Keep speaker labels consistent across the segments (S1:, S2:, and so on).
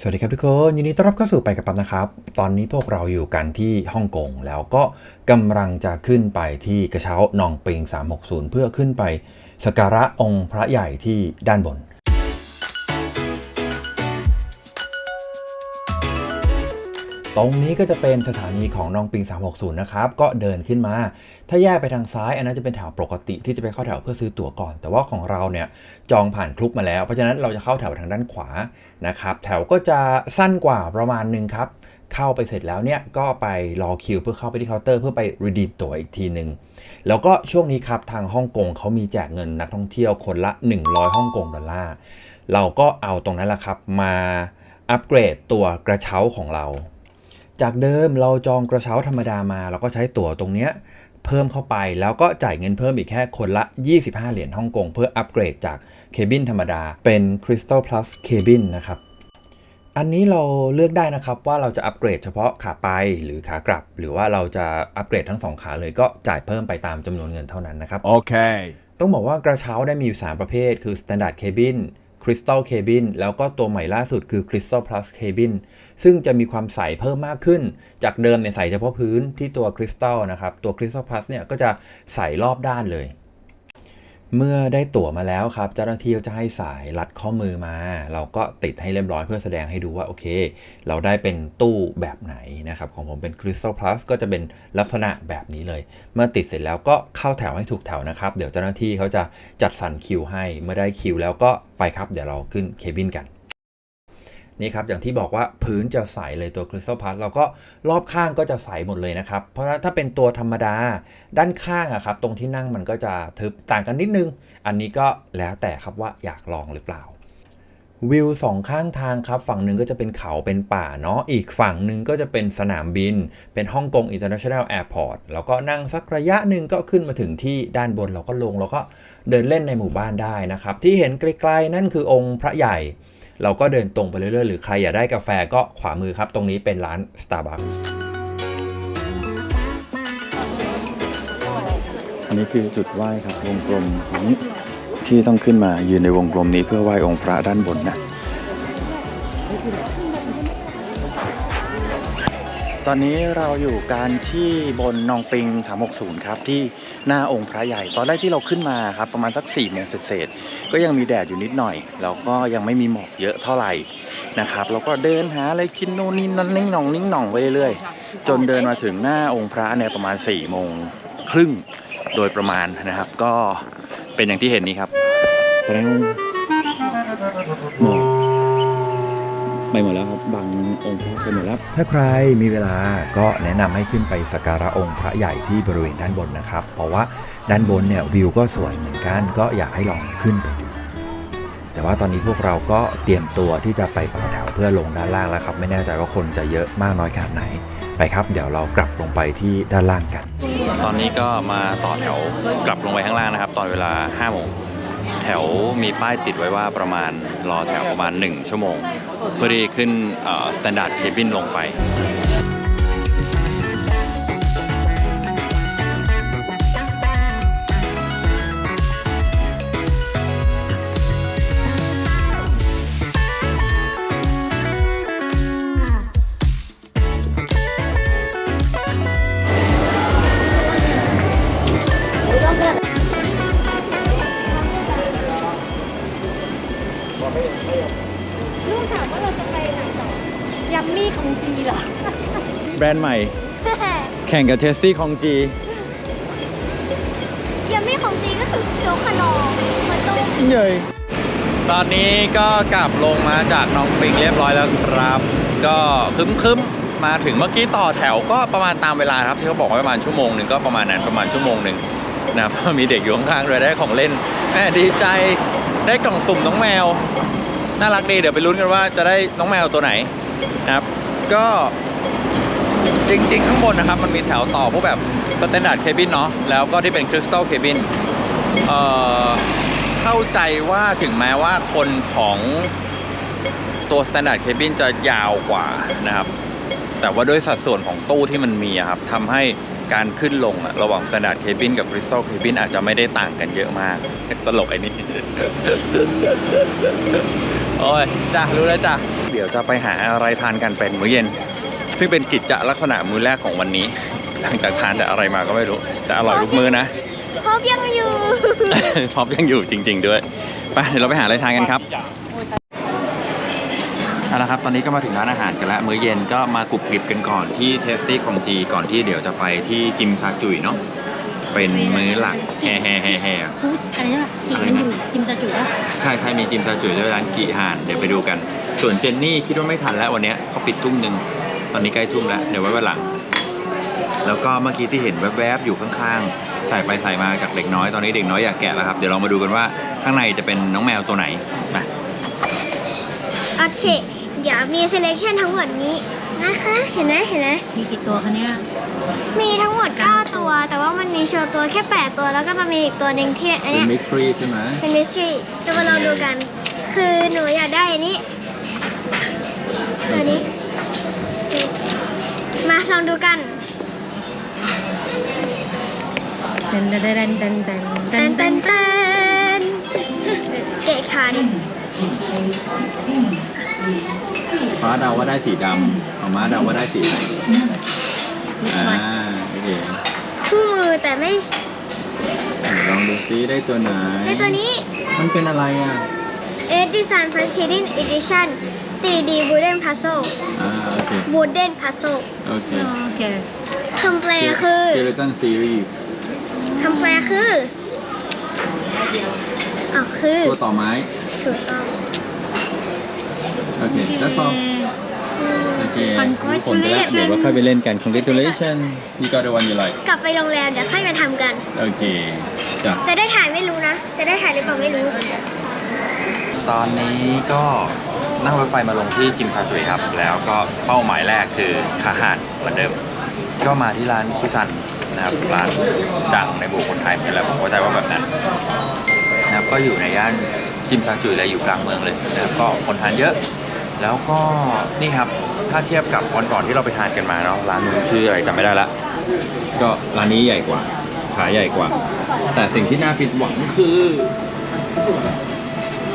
S1: สวัสดีครับทุกคนยินดีต้อนรับเข้าสู่ไปกับปั๊บนะครับ ตอนนี้พวกเราอยู่กันที่ฮ่องกงแล้วก็กำลังจะขึ้นไปที่กระเช้านองปิง 360 เพื่อขึ้นไปสักการะองค์พระใหญ่ที่ด้านบน ตรงนี้ก็จะเป็นสถานีของนองปิง 360 นะครับ ก็เดินขึ้นมา ถ้าแยกไปทางซ้าย อันนั้นจะเป็นแถวปกติที่จะไปเข้าแถวเพื่อซื้อตั๋วก่อน แต่ว่าของเราเนี่ยจองผ่านคลุกมาแล้ว เพราะฉะนั้นเราจะเข้าแถวทางด้านขวานะครับ แถวก็จะสั้นกว่าประมาณนึงครับ เข้าไปเสร็จแล้วเนี่ยก็ไปรอคิวเพื่อเข้าไปที่เคาน์เตอร์เพื่อไปรีดีมตั๋วอีกทีหนึ่งแล้วก็ช่วงนี้ครับทางฮ่องกงเขามีแจกเงินนักท่องเที่ยวคนละ 100ฮ่องกงดอลลาร์ เราก็เอาตรงนั้นแหละครับมาอัปเกรดตัวกระเช้าของเรา จากเดิมเราจองกระเช้าธรรมดามาเราก็ใช้ตั๋วตรงเนี้ยเพิ่มเข้าไปแล้วก็จ่ายเงินเพิ่มอีกแค่คนละ 25 เหรียญฮ่องกงเพื่ออัปเกรดจากเคบินธรรมดาเป็น Crystal Plus Cabin นะครับ อันนี้เราเลือกได้นะครับว่าเราจะอัปเกรดเฉพาะขาไปหรือขากลับ หรือว่าเราจะอัปเกรดทั้งสองขาเลยก็จ่ายเพิ่มไปตามจำนวนเงินเท่านั้นนะครับ
S2: Okay.
S1: ต้องบอกว่ากระเช้าได้มีอยู่ 3 ประเภท คือ Standard Cabin Crystal Cabin แล้วก็ตัวใหม่ล่าสุดคือ Crystal Plus Cabin ซึ่งจะมีความใสเพิ่มมากขึ้น จากเดิมเนี่ยใสเฉพาะพื้นที่ตัว Crystal นะครับ ตัว Crystal Plus เนี่ยก็จะใสรอบด้านเลย เมื่อได้ตั๋วมาแล้วครับ เจ้าหน้าที่ก็จะให้สายรัดข้อมือมา เราก็ติดให้เรียบร้อยเพื่อแสดงให้ดูว่า โอเค เราได้เป็นตู้แบบไหนนะครับ ของผมเป็น Crystal Plus ก็จะเป็นลักษณะแบบนี้เลย เมื่อติดเสร็จแล้วก็เข้าแถวให้ถูกแถวนะครับ เดี๋ยวเจ้าหน้าที่เขาจะจัดสรรคิวให้ เมื่อได้คิวแล้วก็ไปครับ เดี๋ยวเราขึ้นเคบินกัน นี่ครับอย่างที่บอกว่าพื้นจะใสเลยตัว Crystal Plus เราก็รอบข้างก็จะใสหมดเลยนะครับ เพราะถ้าเป็นตัวธรรมดาด้านข้างอะครับตรงที่นั่งมันก็จะทึบต่างกันนิดนึง อันนี้ก็แล้วแต่ครับว่าอยากลองหรือเปล่าวิวสองข้างทางครับ ฝั่งหนึ่งก็จะเป็นเขาเป็นป่าเนาะอีกฝั่งหนึ่งก็จะเป็นสนามบิน เป็นฮ่องกง International Airport แล้วก็นั่งสักระยะหนึ่งก็ขึ้นมาถึงที่ด้านบนเราก็ลง แล้วก็เดินเล่นในหมู่บ้านได้นะครับ ที่เห็นไกลๆนั่นคือองค์พระใหญ่ เราก็เดินตรงไปเรื่อยๆ หรือใครอยากได้กาแฟก็ขวามือครับ ตรงนี้เป็นร้าน Starbucks
S3: อันนี้คือจุดไหว้ครับวงกลมนี้ที่ต้องขึ้นมายืนในวงกลมนี้เพื่อไหว้องค์พระด้านบนนะ ตอนนี้เราอยู่กันที่บนนองปิง 360 ครับ ที่หน้าองค์พระใหญ่ ตอนแรกที่เราขึ้นมาครับ ประมาณสัก4โมงเศษก็ยังมีแดดอยู่นิดหน่อย แล้วก็ยังไม่มีหมอกเยอะเท่าไหร่นะครับแล้วก็เดินหาอะไรกินโน่นนี่นั่นนิ่งหน่องนิ่งหน่องไปเรื่อยๆจนเดินมาถึงหน้าองค์พระเนี่ยประมาณ4โมงครึ่งโดยประมาณนะครับ ก็เป็นอย่างที่เห็นนี้ครับหมอก ไปหมดแล้วครับบังองค์พระไปหมดแล้ว
S1: ถ้าใครมีเวลาก็แนะนำให้ขึ้นไปสักการะองค์พระใหญ่ที่บริเวณด้านบนนะครับ เพราะว่าด้านบนเนี่ยวิวก็สวยเหมือนกันก็อยากให้ลองขึ้นไปดูแต่ว่าตอนนี้พวกเราก็เตรียมตัวที่จะไปต่อแถวเพื่อลงด้านล่างแล้วครับ ไม่แน่ใจว่าคนจะเยอะมากน้อยขนาดไหนไปครับ เดี๋ยวเรากลับลงไปที่ด้านล่างกัน
S3: ตอนนี้ก็มาต่อแถวกลับลงไปข้างล่างนะครับ ตอนเวลา5โมง แถวมีป้ายติดไว้ว่าประมาณรอแถวประมาณ 1 ชั่วโมง เพื่อที่ขึ้นสแตนดาร์ดเคบินลงไป
S4: ลูกถามว่าเราจะไปไหนต่อยัมมี่ของจีเหรอ
S3: แบรนด์ใหม่ แข่งกับเทสตี้ของจี
S4: ยัมมี่ของจีก็คือเคียวขนมเหมือนตรง
S3: เยยตอนนี้ก็กลับลงมาจากน้องปิงเรียบร้อยแล้วครับ ก็คึมคึมๆมาถึงเมื่อกี้ต่อแถวก็ประมาณตามเวลาครับที่เขาบอกว่าประมาณชั่วโมงหนึ่งก็ประมาณนั้นประมาณชั่วโมงหนึ่งนะครับมีเด็กอยู่ข้างๆด้วยได้ของเล่นแหมดีใจได้กล่องสุ่มน้องแมว น่ารักดีเดี๋ยวไปลุ้นกันว่าจะได้น้องแมวตัวไหนนะครับ ก็จริง ๆ ข้างบนนะครับ มันมีแถวต่อพวกแบบสแตนดาร์ดเคบินเนาะแล้วก็ที่เป็นคริสตัลเคบินเอ่อเข้าใจว่าถึงแม้ว่าคนของตัว Standard Cabin จะยาวกว่านะครับ แต่ว่าด้วยสัดส่วนของตู้ที่มันมีครับทำให้การขึ้นลงอะระหว่าง Standard Cabin กับ Crystal Cabin อาจจะไม่ได้ต่างกันเยอะมาก ตลกไอ้นี่ โอ้ยจ้ะรู้แล้วจ้ะดี๋ยวจะไปหาอะไรทานกันเป็นมื้อเย็น ซึ่งเป็นกิจลักษณะมื้อแรกของวันนี้ หลังจากทานแต่อะไรมาก็ไม่รู้ แต่อร่อยทุกมื้อนะ
S4: พบยังอยู่
S3: พร้อมยังอยู่จริง ๆ ด้วยไปเดี๋ยวเราไปหาอะไรทานกันครับเอาละครับตอนนี้ก็มาถึงร้านอาหารกันแล้วมื้อเย็นก็มากรุบกริบกันก่อนที่เทสตี้ของจีก่อนที่เดี๋ยวจะไปที่จิมซาจุยเนาะ เป็นมื้อหลักแฮ่แฮ่แฮ่แฮ่
S4: พูสอะไรนะกินมันอยู่กินซาจุแล้ว
S3: ใช่ใช่มีจิมซาจุยด้วยร้านกีฮานเดี๋ยวไปดูกัน ส่วนเจนนี่คิดว่าไม่ทันแล้ววันเนี้ยเขาปิดทุ่มหนึ่งตอนนี้ใกล้ทุ่มแล้ว เดี๋ยวไว้วันหลัง แล้วก็เมื่อกี้ที่เห็นแวบๆอยู่ข้างๆใส่ไปใส่มาจากเด็กน้อยตอนนี้เด็กน้อยอยากแกะแล้วครับเดี๋ยวเรามาดูกันว่าข้างในจะเป็นน้องแมวตัวไหนไป
S4: โอเค เดี๋ยวมี selection ทั้งหมดนี้นะคะ เห็นไหมเห็นไหม
S2: มีกี่ตัวคะเนี่ย
S4: มีทั้งหมด 9 ตัว แต่ว่ามันมีโชว์ตัวแค่ 8 ตัว แล้วก็จะมีอีกตัวหนึ่งที่อัน
S3: เป็
S4: เนี้
S3: น
S4: ย
S3: มิสทรีใช่ไหม
S4: เป็น mystery จะมาลองดูกัน คือหนูอยากได้อันนี้ ตัวนี้ มาลองดูกัน
S2: เต้นเต้นเต้นเต้นเต้น
S4: เต้
S2: เต้
S4: น
S2: น
S4: เต้
S2: เต้
S4: น
S2: น
S4: เต้นเกะขาดิ
S3: ฟ้าเดาว่าได้สีดำเอาม้าเดาว่าได้สีอะไร อ่าโอเค
S4: คู่มือแต่ไม่
S3: ลองดูซิได้ตัวไหน
S4: ในตัวนี้
S3: มันเป็นอะไรอะ
S4: e d Design Plus Hidden Edition 3D Wooden Puzzle
S3: อ่าโอเค
S4: Wooden Puzzle
S3: โอเค
S2: โอเค
S4: คำแปลคือ
S3: เจเลตันซีรีส์
S4: คำแปลคืออ๋อคือ
S3: ตัวต่อไม้
S4: ถูกต้อง
S3: โอเค that's all โอเค
S2: Congratulations
S3: ผลไปแล้วเดี๋ยวว่าค่อยไปเล่นกัน congratulation you got the one you like
S4: กลับไปโรงแรมเดี๋ยวค่อยมาทำกัน
S3: โอเคจ้ะ
S4: จะได้ถ่ายไม่รู้นะ จะได้ถ่ายหรือเปล่าไม่รู้
S3: ตอนนี้ก็นั่งรถไฟมาลงที่จิมซาจุยครับ แล้วก็เป้าหมายแรกคือคาหานเหมือนเดิม ก็มาที่ร้านคิซันนะครับร้านดังในหมู่คนไทยนี่แหละผมเข้าใจว่าแบบนั้นนะครับก็อยู่ในย่านจิมซาจุยเลยอยู่กลางเมืองเลยนะครับก็คนทานเยอะ แล้วก็นี่ครับถ้าเทียบกับวันก่อนที่เราไปทานกันมาเนาะร้านนู้นชื่ออะไรจำไม่ได้ละก็ร้านนี้ใหญ่กว่าขายใหญ่กว่า แต่สิ่งที่น่าผิดหวังคือ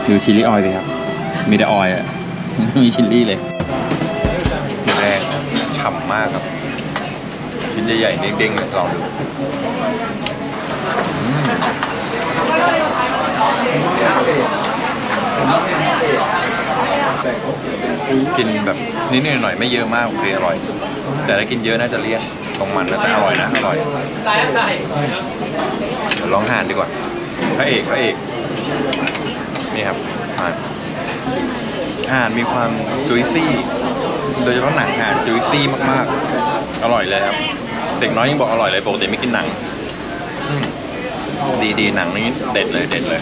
S3: ดูชิลลี่ออยล์สิครับ มีแต่ออยล์อะไม่มีชิลลี่เลยเนื้อแรกฉ่ำมากครับ ชิ้นใหญ่ๆเด้งๆเลยลองดูอืม กินแบบนิดๆหน่อยๆไม่เยอะมากโอเคอร่อย แต่ถ้ากินเยอะน่าจะเลี่ยนตรงมันนะแต่อร่อยนะอร่อยเดี๋ยวลองห่านดีกว่าพระเอกพระเอกนี่ครับห่านห่านมีความจุยซี่ โดยเฉพาะหนังห่านจุยซี่มากๆ อร่อยเลยครับ เด็กน้อยยังบอกอร่อยเลยปกติไม่กินหนัง ดีดีๆหนังนี้เด็ดเลยเด็ดเลย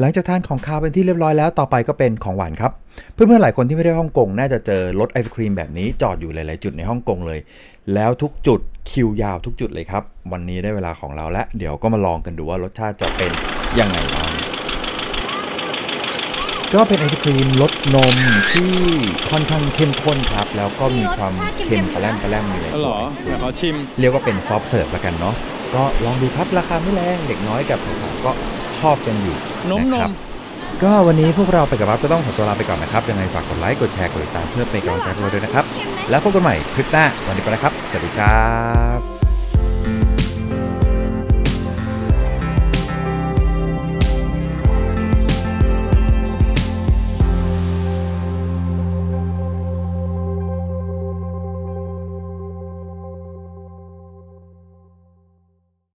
S1: หลังจากทานของคาวเป็นที่เรียบร้อยแล้วต่อไปก็เป็นของหวานครับ เพื่อนๆหลายคนที่ไม่ได้ฮ่องกงน่าจะเจอรถไอศครีมแบบนี้จอดอยู่หลายๆจุดในฮ่องกงเลย แล้วทุกจุดคิวยาวทุกจุดเลยครับ วันนี้ได้เวลาของเราแล้ว เดี๋ยวก็มาลองกันดูว่ารสชาติจะเป็นยังไงบ้างก็เป็นไอศครีมรสนมที่ค่อนข้างเข้มข้นครับ แล้วก็มีความเค็มปลาแรมปลาแรมอยู่ในตัว
S3: เดี๋ยวเขาชิม
S1: เรียกว่าเป็นซอฟต์เสิร์ฟแล้วกันเนาะก็ลองดูครับราคาไม่แรงเด็กน้อยกับสาวๆก็ ชอบกันอยู่
S3: นมะ
S1: ครับ
S3: นม
S1: ก็วันนี้พวกเราไปกับวับก็ต้องขอตัวลาไปก่อนนะครับ ยังไงฝากกดไลค์ กดแชร์ กดติดตามเพื่อเป็นกำลังใจให้พวกเราด้วยนะครับ แล้วพบกันใหม่คลิปหน้า วันนี้ไปแล้วครับ สวัสดีครับ